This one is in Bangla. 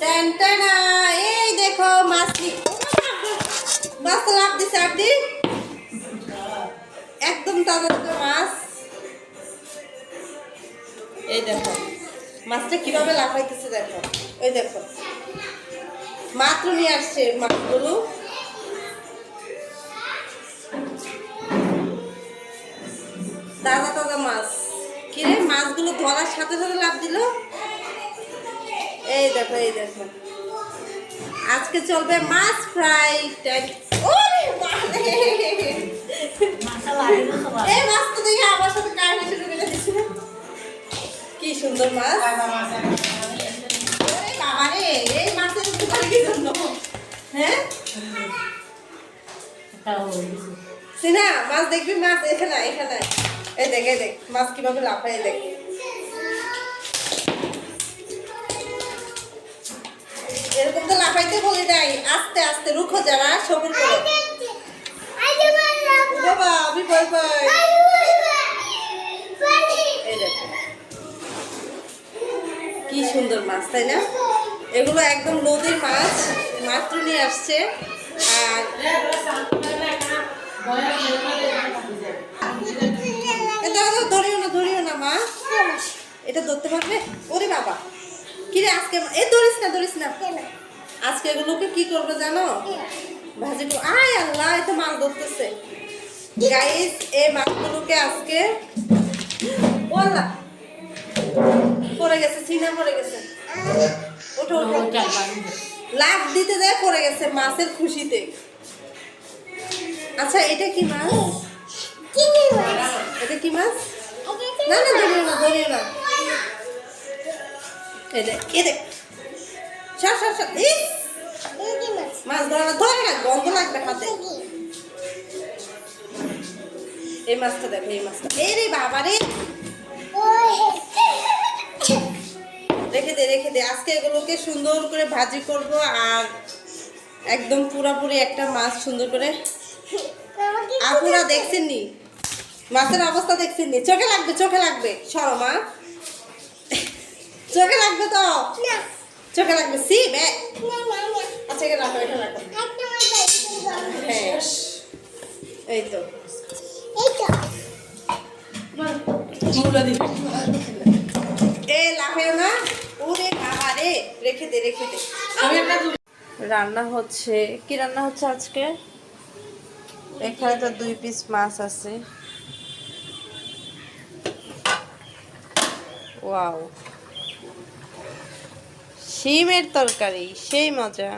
টান টানা এই দেখো মাছ নি মাছ লাভ দিছে আপনি একদম তাজা তাজা মাছ। এই দেখো, মাছটা কীভাবে লাফাইতেছে দেখো। ওই দেখো, মাত্র নিয়ে আসছে মাছগুলো। তাজা তাজা মাছ। কিরে মাছগুলো ধরার সাথে সাথে লাভ দিল? এই দেখো এই দেখো। আজকে চলবে মাছ ফ্রাই এই দেখে কি সুন্দর মাছ। এই হ্যাঁ? মাছ দেখবি? মাছ এখানে এখানে। এই দেখ এই দেখ, মাছ কীভাবে লাফায় দেখ। তো লাফাইতে বলি নাই। আস্তে আস্তে রুখো যারা, সবুর কি সুন্দর মাছ, তাই না? এগুলো একদম নদীর মাছ, মাত্র নিয়ে আসছে। আর ধরিও না ধরিও না, মা। এটা ধরতে পারবে? ওরে বাবা। কিরে আজকে এ ধরিস না ধরিস না। আজকে এগুলোকে কি করবে জানো? ভাজি করব আয় আল্লাহ এটা মাছ ধরতেছে। গাইস এই মাছগুলোকে আজকে আল্লাহ পড়ে গেছে চিনা পড়ে গেছে। ওঠো ওঠো। লাভ দিতে যায় পড়ে গেছে মাছের খুশিতে। আচ্ছা এটা কি মাছ? এটা কি মাছ? না না ধরিও না ধরিও না। এই দেখ। মাছ ধরা গন্ধ লাগবে এই মাছটা এই রে বাবা রে রেখে দে রেখে দে। আজকে এগুলোকে সুন্দর করে ভাজি করব আর একদম পুরাপুরি একটা মাছ সুন্দর করে। আপুরা দেখছেন নি মাছের অবস্থা দেখছেন নি চোখে লাগবে চোখে লাগবে। সরো, মা। চোখে লাগবে তো? চোখে লাগবে সি বে। আচ্ছা রাখো রাখো। হ্যাঁ। এই তো। এ লাফেও না। ওরে বাবা রে। রেখে দে রেখে দে। রান্না হচ্ছে কি রান্না হচ্ছে আজকে? এখানে তো দুই পিস মাছ আছে। ওয়াও। শিমের তরকারি সেই মজা।